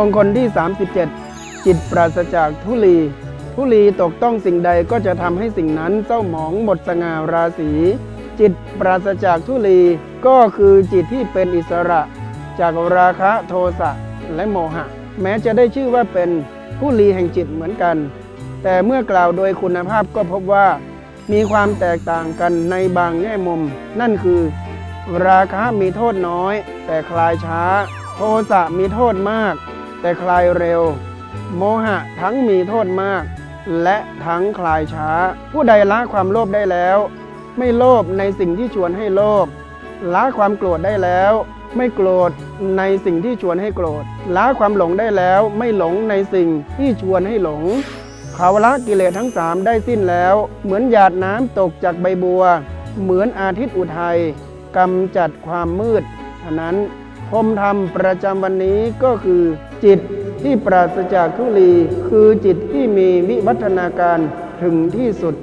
มงคลที่ 37 จิตปราศจากทุลี ทุลีตกต้องสิ่งใดก็จะทำให้สิ่งนั้นเศร้าหมองหมดสง่าราศีจิตปราศจากทุลีก็คือจิตที่เป็นอิสระ จากราคะโทสะและโมหะ แม้จะได้ชื่อว่าเป็นผู้ลีแห่งจิตเหมือนกัน แต่เมื่อกล่าวโดยคุณภาพก็พบว่า มีความแตกต่างกันในบางแง่มุม นั่นคือ ราคะมีโทษน้อย แต่คลายช้า โทสะมีโทษมาก แต่คลายเร็ว โมหะทั้งมีโทษมาก และทั้งคลายช้า ผู้ใดละความโลภได้แล้ว ไม่โลภในสิ่งที่ชวนให้โลภละความโกรธได้แล้ว ไม่โกรธในสิ่งที่ชวนให้โกรธละความหลงได้แล้ว ไม่หลงในสิ่งที่ชวนให้หลงเขาละกิเลสทั้งสามได้สิ้นแล้ว เหมือนหยาดน้ำตกจากใบบัว เหมือนอาทิตย์อุทัยกำจัดความมืด ฉะนั้น พรมธรรมประจำวันนี้ก็คือจิตที่ปราศจากทุลี คือจิตที่มีวิวัฒนาการถึงที่สุด